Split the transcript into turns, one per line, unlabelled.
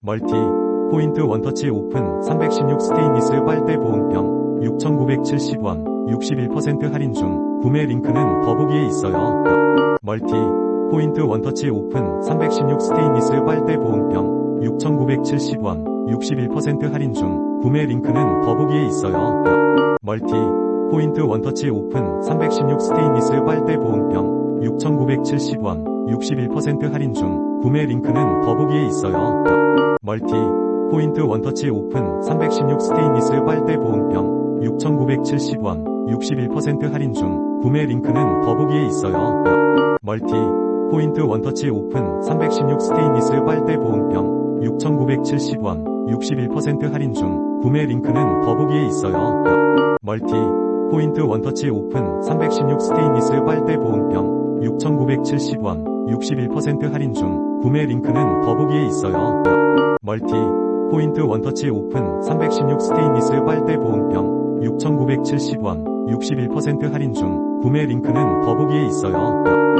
멀티, 포인트 원터치 오픈 316 스테인리스 빨대 보온병 6,970원 61% 할인 중 구매 링크는 더보기에 있어요. 멀티, 포인트 원터치 오픈 316 스테인리스 빨대 보온병 6,970원 61% 할인 중 구매 링크는 더보기에 있어요. 멀티, 포인트 원터치 오픈 316 스테인리스 빨대 보온병 6,970원 61% 할인 중 구매 링크는 더보기에 있어요. 멀티, 포인트 원터치 오픈 316 스테인리스 빨대 보온병 6,970원 61% 할인 중 구매 링크는 더보기에 있어요. 멀티, 포인트 원터치 오픈 316 스테인리스 빨대 보온병 6,970원 61% 할인 중 구매 링크는 더보기에 있어요. 멀티, 포인트 원터치 오픈 316 스테인리스 빨대 보온병 6,970원 61% 할인 중 구매 링크는 더보기에 있어요. 멀티, 포인트 원터치 오픈 316 스테인리스 빨대 보온병 6,970원 61% 할인 중 구매 링크는 더보기에 있어요.